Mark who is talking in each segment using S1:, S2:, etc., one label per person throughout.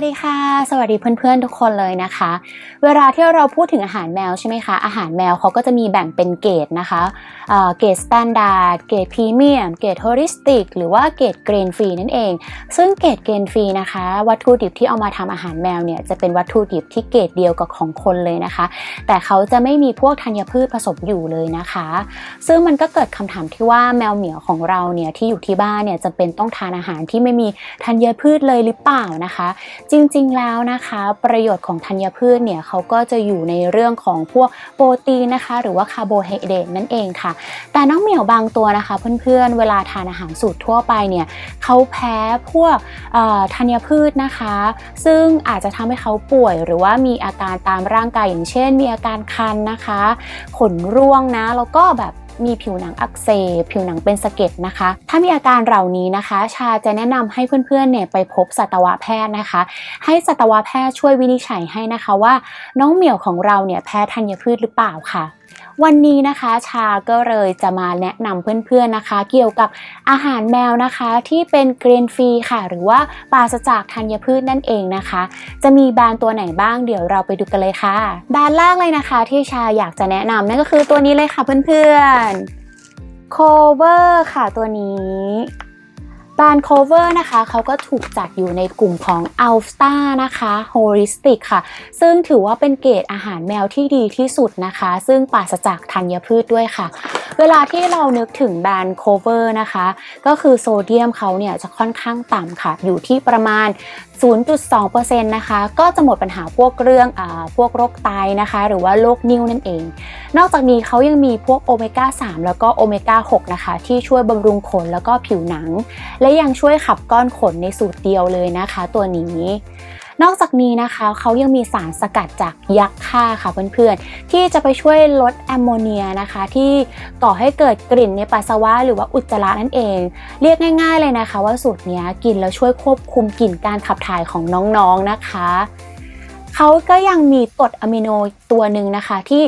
S1: วัสดีค่ะ สวัสดีเพื่อนๆทุกคนเลยนะคะ เวลาที่เราพูดถึงอาหารแมวใช่ไหมคะอาหารแมวเขาก็จะมีแบ่งเป็นเกรดนะคะเกรดสแตนดาร์ดเกรดพรีเมียมเกรดโฮลิสติกหรือว่าเกรดเกรนฟรีนั่นเอง ซึ่งเกรดเกรนฟรีนะคะ วัตถุดิบที่เอามาทำอาหารแมวเนี่ยจะเป็นวัตถุดิบที่เกรดเดียวกับของคนเลยนะคะ แต่เขาจะไม่มีพวกธัญพืชผสมอยู่เลยนะคะ ซึ่งมันก็เกิดคำถามที่ว่าแมวเหมียวของเราเนี่ยที่อยู่ที่บ้านเนี่ยจะเป็นต้องทานอาหารที่ไม่มีธัญพืชเลยหรือเปล่านะคะจริงๆแล้วนะคะ ประโยชน์ของธัญพืชเนี่ยเขาก็จะอยู่ในเรื่องของพวกโปรตีนนะคะ หรือว่าคาร์โบไฮเดรตนั่นเองค่ะ แต่น้องเหมียวบางตัวนะคะ เพื่อนๆ เวลาทานอาหารสูตรทั่วไปเนี่ยเขาแพ้พวกธัญพืชนะคะ ซึ่งอาจจะทำให้เขาป่วยหรือว่ามีอาการตามร่างกายอย่างเช่น มีอาการคันนะคะ ขนร่วงนะแล้วก็แบบ มีผิวหนังอักเสบผิวหนังเป็นสะเก็ดนะคะ ถ้ามีอาการเหล่านี้นะคะ ชาจะแนะนำให้เพื่อนๆเนี่ยไปพบสัตวแพทย์นะคะ ให้สัตวแพทย์ช่วยวินิจฉัยให้นะคะว่า น้องเหมียวของเราเนี่ยแพ้ธัญพืชหรือเปล่าค่ะ วันนี้นะคะชาก็เลยจะมาแนะนำเพื่อนๆนะคะ เกี่ยวกับอาหารแมวนะคะที่เป็นเกรนฟรีค่ะ หรือว่าปราศจากธัญพืชนั่นเองนะคะ จะมีแบรนด์ตัวไหนบ้างเดี๋ยวเราไปดูกันเลยค่ะ แบรนด์แรกเลยนะคะ ที่ชาอยากจะแนะนำนั่นก็คือตัวนี้เลยค่ะเพื่อนๆ Cover ค่ะตัวนี้ แบรนด์ Cover นะคะเขาก็ถูกจัดอยู่ในกลุ่มของ a l s t a นะคะ Holistic ค่ะ ซึ่งถือว่าเป็นเกรดอาหารแมวที่ดีที่สุดนะคะ ซึ่งปราศจากธัญพืชด้วยค่ะ เวลาที่เรานึกถึงแบรนด์ Cover นะคะ ก็คือโซเดียมเขาเนี่ยจะค่อนข้างต่ำค่ะ อยู่ที่ประมาณ 0.2%นะคะ ก็จะหมดปัญหาพวกเรื่องอพวกโรคไตนะคะ หรือว่าโรคนิ่วนั่นเอง นอกจากนี้เขายังมีพวกโอเมก้า3แล้วก็โอเมก้า6นะคะ ที่ช่วยบำรุงขนแล้วก็ผิวหนังและยังช่วยขับก้อนขนในสูตรเดียวเลยนะคะ ตัวนี้ นอกจากนี้นะคะเขายังมีสารสกัดจากยักษ์ค่าค่ะเพื่อนๆ ที่จะไปช่วยลดแอมโมเนียนะคะ ที่ก่อให้เกิดกลิ่นในปัสสาวะหรือว่าอุจจาระนั่นเอง เรียกง่าย ๆเลยนะคะ ว่าสูตรนี้กินแล้วช่วยควบคุมกลิ่นการขับถ่ายของน้องๆนะคะ เขาก็ยังมีกรดอะมิโนตัวหนึ่งนะคะ ที่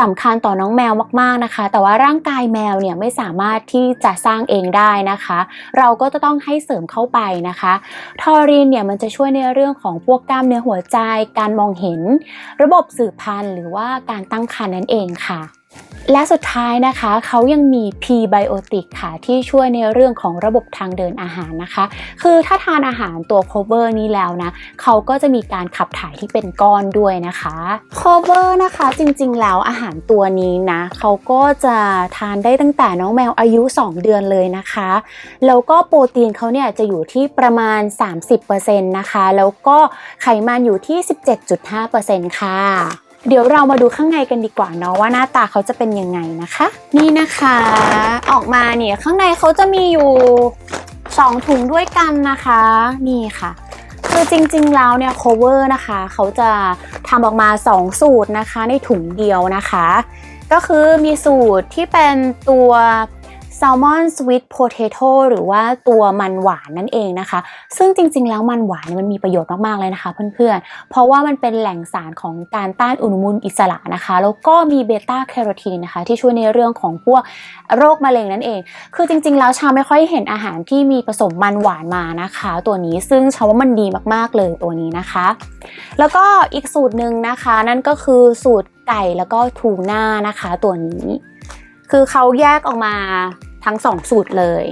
S1: สำคัญต่อน้องแมวมากๆนะคะ แต่ว่าร่างกายแมวเนี่ยไม่สามารถที่จะสร้างเองได้นะคะ เราก็จะต้องให้เสริมเข้าไปนะคะ ทอรีนเนี่ยมันจะช่วยในเรื่องของพวกกล้ามเนื้อหัวใจ การมองเห็น ระบบสืบพันธุ์ หรือว่าการตั้งครรภ์นั่นเองค่ะ และสุดท้ายนะคะเขายังมี P-Biotic ค่ะ ที่ช่วยในเรื่องของระบบทางเดินอาหารนะคะ คือถ้าทานอาหารตัว cover นี้แล้วนะเขาก็จะมีการขับถ่ายที่เป็นก้อนด้วยนะคะ cover นะคะจริงๆ แล้วอาหารตัวนี้นะเขาก็จะทานได้ตั้งแต่น้องแมวอายุ 2 เดือนเลยนะคะ แล้วก็โปรตีนเขาเนี่ยจะอยู่ที่ประมาณ 30%นะคะ แล้วก็ไขมันอยู่ที่ 17.5%ค่ะ เดี๋ยวเรามาดูข้างในกันดีกว่าเนาะว่าหน้าตาเขาจะเป็นยังไงนะคะ นี่นะคะ ออกมาเนี่ยข้างในเขาจะมีอยู่ 2 ถุงด้วยกันนะคะ นี่ค่ะคือจริงๆแล้วเนี่ย cover นะคะ เขาจะทำออกมา 2 สูตรนะคะ ในถุงเดียวนะคะ ก็คือมีสูตรที่เป็นตัว Salmon Sweet Potato หรือว่าตัวมันหวานนั่นเองนะคะ ซึ่งจริง ๆ แล้วมันหวานเนี่ยมันมีประโยชน์มากๆเลยนะคะเพื่อนๆ เพราะว่ามันเป็นแหล่งสารของการต้านอนุมูลอิสระนะคะ แล้วก็มีเบต้าแคโรทีนนะคะ ที่ช่วยในเรื่องของพวกโรคมะเร็งนั่นเอง คือจริง ๆ แล้วชาวไม่ค่อยเห็นอาหารที่มีผสมมันหวานมานะคะ ตัวนี้ซึ่งชาว่ามันดีมากๆเลยตัวนี้นะคะ แล้วก็อีกสูตรหนึ่งนะคะ นั่นก็คือสูตรไก่แล้วก็ทูน่านะคะ ตัวนี้ คือเขาแยกออกมา ทั้ง 2 สูตรเลย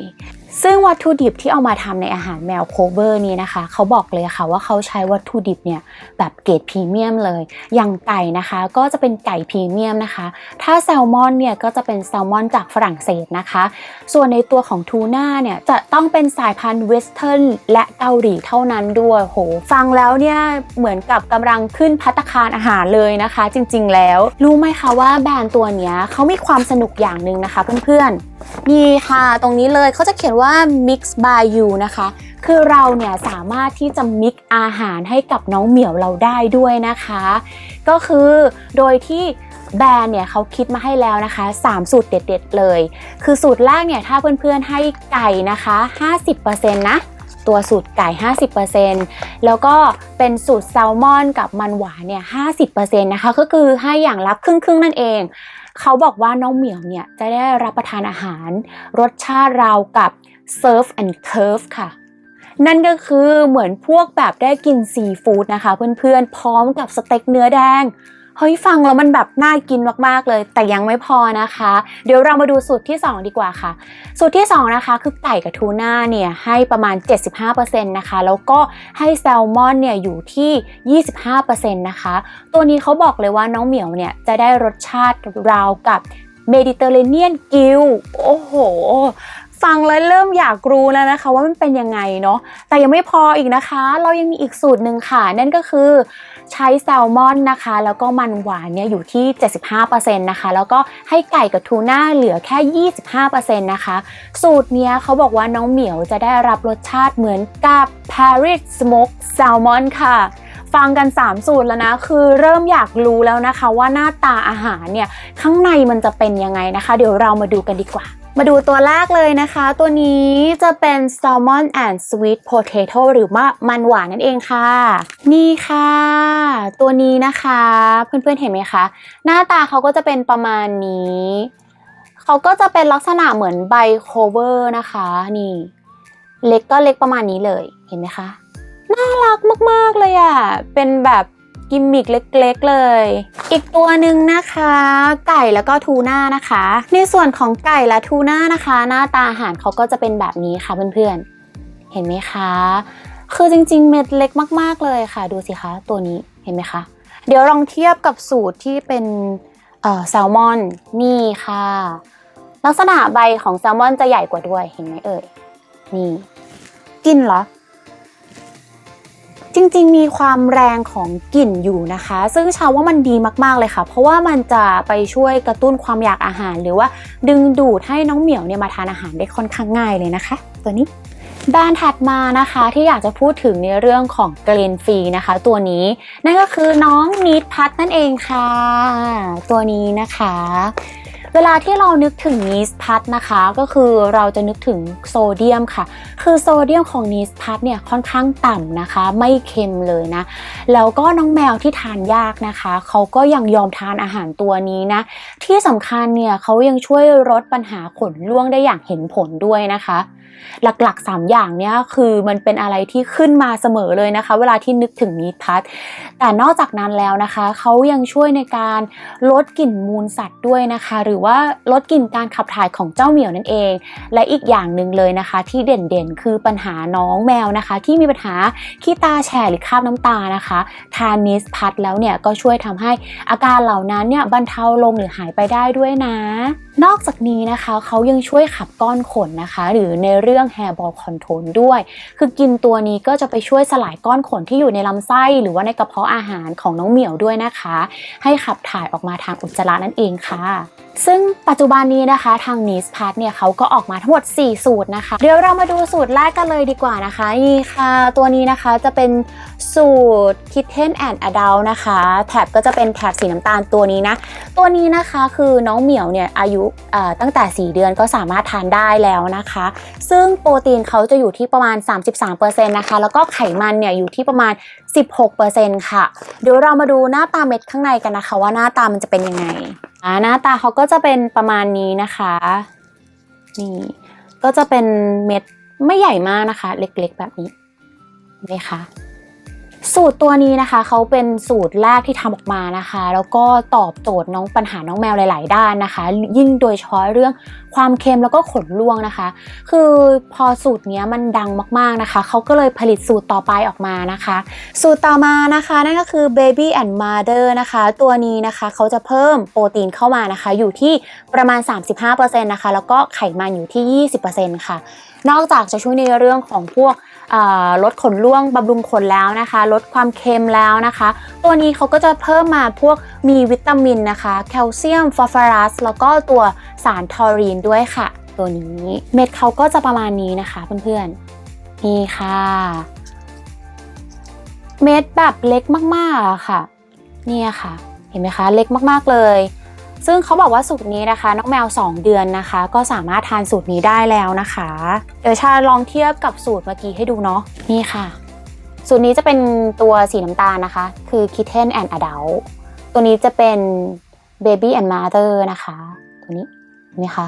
S1: ซึ่งวัตถุดิบที่เอามาทำในอาหารแมวโคเวอร์นี้นะคะ เขาบอกเลยค่ะว่าเขาใช้วัตถุดิบเนี่ยแบบเกรดพรีเมียมเลย อย่างไก่นะคะ ก็จะเป็นไก่พรีเมียมนะคะ ถ้าแซลมอนเนี่ยก็จะเป็นแซลมอนจากฝรั่งเศสนะคะ ส่วนในตัวของทูน่าเนี่ยจะต้องเป็นสายพันธุ์เวสเทิร์นและเกาหลีเท่านั้นด้วยโหฟังแล้วเนี่ยเหมือนกับกำลังขึ้นพัตตาคารอาหารเลยนะคะ จริงๆแล้ว รู้ไหมคะว่าแบรนด์ตัวเนี้ยเขามีความสนุกอย่างหนึ่งนะคะเพื่อนๆ นี่ค่ะ ตรงนี้เลยเขาจะเขียนว่า mix by you นะคะ คือเราเนี่ยสามารถที่จะมิกอาหารให้กับน้องเหมียวเราได้ด้วยนะคะ ก็คือโดยที่แบรนด์เนี่ยเขาคิดมาให้แล้วนะคะ 3 สูตรเด็ดๆเลย คือสูตรแรกเนี่ยถ้าเพื่อนๆให้ไก่นะคะ 50%นะตัวสูตรไก่ 50%แล้วก็เป็นสูตรแซลมอนกับมันหวานเนี่ย 50%นะคะ ก็คือให้อย่างละครึ่งๆ นั่นเอง เขาบอกว่าน้องเหมียวเนี่ยจะได้รับประทานอาหาร รสชาติราวกับ Surf and Curve ค่ะ นั่นก็คือเหมือนพวกแบบได้กินซีฟู้ดนะคะเพื่อนๆ พร้อมกับสเต็กเนื้อแดง เฮ้ยฟังแล้วมันแบบน่ากินมากๆเลย แต่ยังไม่พอนะคะ เดี๋ยวเรามาดูสูตรที่ 2 ดีกว่าค่ะ สูตรที่ 2 นะคะ คือไก่กับทูน่าเนี่ยให้ประมาณ 75%นะคะ แล้วก็ให้แซลมอนเนี่ยอยู่ที่ 25%นะคะ ตัวนี้เขาบอกเลยว่าน้องเหมียวเนี่ยจะได้รสชาติราวกับเมดิเตอร์เรเนียนกิลโอ้โหฟังแล้วเริ่มอยากรู้แล้วนะคะ ว่ามันเป็นยังไงเนาะแต่ยังไม่พออีกนะคะ เรายังมีอีกสูตรหนึ่งค่ะ นั่นก็คือ ใช้แซลมอนนะคะ แล้วก็มันหวานเนี่ยอยู่ที่ 75%นะคะ แล้วก็ให้ไก่กับทูน่าเหลือแค่ 25%นะคะ สูตรเนี้ยเขาบอกว่าน้องเหมียวจะได้รับรสชาติเหมือนกับ Paris Smoke Salmon ค่ะฟังกัน 3 สูตรแล้วนะ คือเริ่มอยากรู้แล้วนะคะว่าหน้าตาอาหารเนี่ย ข้างในมันจะเป็นยังไงนะคะ เดี๋ยวเรามาดูกันดีกว่า มาดูตัวแรกเลยนะคะ ตัวนี้จะเป็น salmon and sweet potato หรือว่ามันหวานนั่นเองค่ะ นี่ค่ะ ตัวนี้นะคะ เพื่อนๆเห็นไหมคะ หน้าตาเขาก็จะเป็นประมาณนี้ เขาก็จะเป็นลักษณะเหมือนใบโคเวอร์นะคะ นี่ เล็กก็เล็กประมาณนี้เลย เห็นไหมคะ น่ารักมากๆเลยอะ่ะ เป็นแบบ กิมมิกเล็กๆเลย อีกตัวหนึ่งนะคะ ไก่แล้วก็ทูน่านะคะ ในส่วนของไก่และทูน่านะคะ หน้าตาอาหารเขาก็จะเป็นแบบนี้ค่ะเพื่อนๆ เห็นไหมคะ คือจริงๆ เม็ดเล็กมากๆเลยค่ะ ดูสิคะตัวนี้เห็นไหมคะ เดี๋ยวลองเทียบกับสูตรที่เป็นแซลมอนนี่ค่ะ ลักษณะใบของแซลมอนจะใหญ่กว่าด้วยเห็นไหมเอ่ยนี่กินเหรอ จริงๆ มีความแรงของกลิ่นอยู่นะคะ ซึ่งชาวว่ามันดีมากๆเลยค่ะ เพราะว่ามันจะไปช่วยกระตุ้นความอยากอาหาร หรือว่าดึงดูดให้น้องเหมียวเนี่ยมาทานอาหารได้ค่อนข้างง่ายเลยนะคะ ตัวนี้แบรนด์ถัดมานะคะที่อยากจะพูดถึงในเรื่องของเกรนฟรีนะคะ ตัวนี้นั่นก็คือน้องนีดพัทนั่นเองค่ะ ตัวนี้นะคะ เวลาที่เรานึกถึงนีสพัทนะคะก็คือเราจะนึกถึงโซเดียมค่ะ คือโซเดียมของนีสพัทเนี่ยค่อนข้างต่ำนะคะ ไม่เค็มเลยนะ แล้วก็น้องแมวที่ทานยากนะคะ เขาก็ยังยอมทานอาหารตัวนี้นะ ที่สำคัญเนี่ยเขายังช่วยลดปัญหาขนร่วงได้อย่างเห็นผลด้วยนะคะ หลักๆ 3 อย่างเนี่ยคือมันเป็นอะไรที่ขึ้นมาเสมอเลยนะคะ เวลาที่นึกถึงนีดพัทแต่นอกจากนั้นแล้วนะคะเขายังช่วยในการลดกลิ่นมูลสัตว์ด้วยนะคะ หรือว่าลดกลิ่นการขับถ่ายของเจ้าเหมียวนั่นเอง และอีกอย่างหนึ่งเลยนะคะ ที่เด่นๆ คือปัญหาน้องแมวนะคะ ที่มีปัญหาขี้ตาแฉะหรือคราบน้ำตานะคะทานนิสพัทแล้วเนี่ยก็ช่วยทำให้อาการเหล่านั้นเนี่ยบรรเทาลงหรือหายไปได้ด้วยนะ นอกจากนี้นะคะเขายังช่วยขับก้อนขนนะคะ หรือในเรื่อง hair ball control ด้วย คือกินตัวนี้ก็จะไปช่วยสลายก้อนขนที่อยู่ในลำไส้ หรือว่าในกระเพาะอาหารของน้องเหมียวด้วยนะคะ ให้ขับถ่ายออกมาทางอุจจาระนั่นเองค่ะ ซึ่งปัจจุบันนี้นะคะทาง n i s p a t เนี่ยเขาก็ออกมาทั้งหมด 4 สูตรนะคะ เดี๋ยวเรามาดูสูตรแรกกันเลยดีกว่านะคะนี่ค่ะ ตัวนี้นะคะจะเป็นสูตร Kitten and Adult นะคะ แถบก็จะเป็นแถบสีน้ำตาลตัวนี้นะ ตัวนี้นะคะคือน้องเหมียวเนี่ยอายุตั้งแต่ 4 เดือนก็สามารถทานได้แล้วนะคะ ซึ่งโปรตีนเขาจะอยู่ที่ประมาณ 33%นะคะแล้วก็ไขมันเนี่ยอยู่ที่ประมาณ 16%ค่ะ เดี๋ยวเรามาดูหน้าตาเม็ดข้างในกันนะคะ ว่าหน้าตามันจะเป็นยังไงหน้าตาเขาก็จะเป็นประมาณนี้นะคะนี่ก็จะเป็นเม็ดไม่ใหญ่มากนะคะ เล็กๆแบบนี้เห็นไหมคะ สูตรตัวนี้นะคะเขาเป็นสูตรแรกที่ทำออกมานะคะ แล้วก็ตอบโจทย์น้องปัญหาน้องแมวหลาย ๆ ด้านนะคะ ยิ่งโดยเฉพาะเรื่องความเค็มแล้วก็ขนร่วงนะคะ คือพอสูตรนี้มันดังมาก ๆ นะคะเขาก็เลยผลิตสูตรต่อไปออกมานะคะ สูตรต่อมานะคะนั่นก็คือ baby and mother นะคะ ตัวนี้นะคะเขาจะเพิ่มโปรตีนเข้ามานะคะ อยู่ที่ประมาณ 35%นะคะแล้วก็ไขมันอยู่ที่ 20%ค่ะ นอกจากจะช่วยในเรื่องของพวกลดขนร่วงบำรุงขนแล้วนะคะ ลดความเค็มแล้วนะคะ ตัวนี้เขาก็จะเพิ่มมาพวกมีวิตามินนะคะ แคลเซียม ฟอสฟอรัส แล้วก็ตัวสารทอรีนด้วยค่ะ ตัวนี้เม็ดเขาก็จะประมาณนี้นะคะเพื่อนๆ นี่ค่ะ เม็ดแบบเล็กมากๆค่ะ เนี่ยค่ะ เห็นไหมคะ เล็กมากๆเลย ซึ่งเขาบอกว่าสูตรนี้นะคะน้องแมว 2 เดือนนะคะ ก็สามารถทานสูตรนี้ได้แล้วนะคะ เดี๋ยวชาลองเทียบกับสูตรเมื่อกี้ให้ดูเนาะนี่ค่ะ สูตรนี้จะเป็นตัวสีน้ำตาลนะคะ คือ Kitten and Adult ตัวนี้จะเป็น Baby and Mother นะคะ ตัวนี้เห็นไหมคะ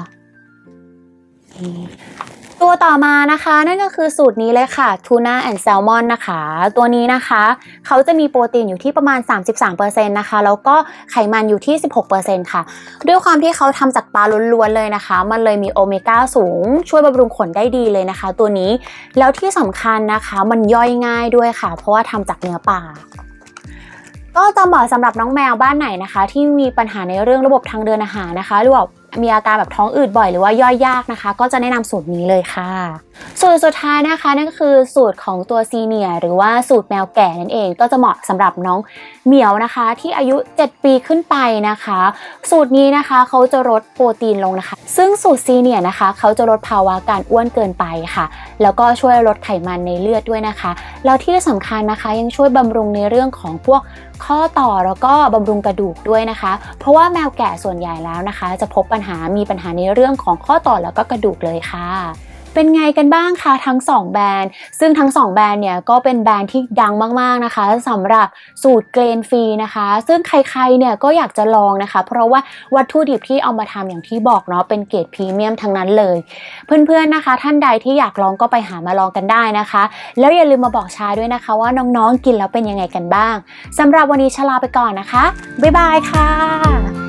S1: ตัวต่อมานะคะนั่นก็คือสูตรนี้เลยค่ะทูน่าแอนด์แซลมอนนะคะ ตัวนี้นะคะเขาจะมีโปรตีนอยู่ที่ประมาณ 33%นะคะแล้วก็ไขมันอยู่ที่ 16%ค่ะ ด้วยความที่เขาทำจากปลาล้วนๆเลยนะคะ มันเลยมีโอเมก้าสูง ช่วยบำรุงขนได้ดีเลยนะคะ ตัวนี้แล้วที่สำคัญนะคะมันย่อยง่ายด้วยค่ะ เพราะว่าทำจากเนื้อปลาก็จะเหมาะสำหรับน้องแมวบ้านไหนนะคะ ที่มีปัญหาในเรื่องระบบทางเดินอาหารนะคะหรือว่า มีอาการแบบท้องอืดบ่อยหรือว่าย่อยยากนะคะ ก็จะแนะนำสูตรนี้เลยค่ะ สูตรสุดท้ายนะคะนั่นก็คือสูตรของตัวซีเนียร์หรือว่าสูตรแมวแก่นั่นเองก็จะเหมาะสำหรับน้องเหมียวนะคะ ที่อายุ 7 ปีขึ้นไปนะคะ สูตรนี้นะคะเขาจะลดโปรตีนลงนะคะ ซึ่งสูตรซีเนียร์นะคะเขาจะลดภาวะการอ้วนเกินไปค่ะ แล้วก็ช่วยลดไขมันในเลือดด้วยนะคะ แล้วที่สำคัญนะคะยังช่วยบำรุงในเรื่องของพวกข้อต่อแล้วก็บำรุงกระดูกด้วยนะคะ เพราะว่าแมวแก่ส่วนใหญ่แล้วนะคะ จะพบปัญหามีปัญหาในเรื่องของข้อต่อแล้วก็กระดูกเลยค่ะ เป็นไงกันบ้างคะทั้ง 2 แบรนด์ ซึ่งทั้ง 2 แบรนด์เนี่ยก็เป็นแบรนด์ที่ดังมากๆนะคะสำหรับสูตรเกรนฟรีนะคะ ซึ่งใครๆเนี่ยก็อยากจะลองนะคะ เพราะว่าวัตถุดิบที่เอามาทำอย่างที่บอกเนาะเป็นเกรดพรีเมียมทั้งนั้นเลย เพื่อนๆนะคะ ท่านใดที่อยากลองก็ไปหามาลองกันได้นะคะ แล้วอย่าลืมมาบอกชาด้วยนะคะ ว่าน้องๆกินแล้วเป็นยังไงกันบ้างสำหรับวันนี้ชลาไปก่อนนะคะบ๊ายบายค่ะ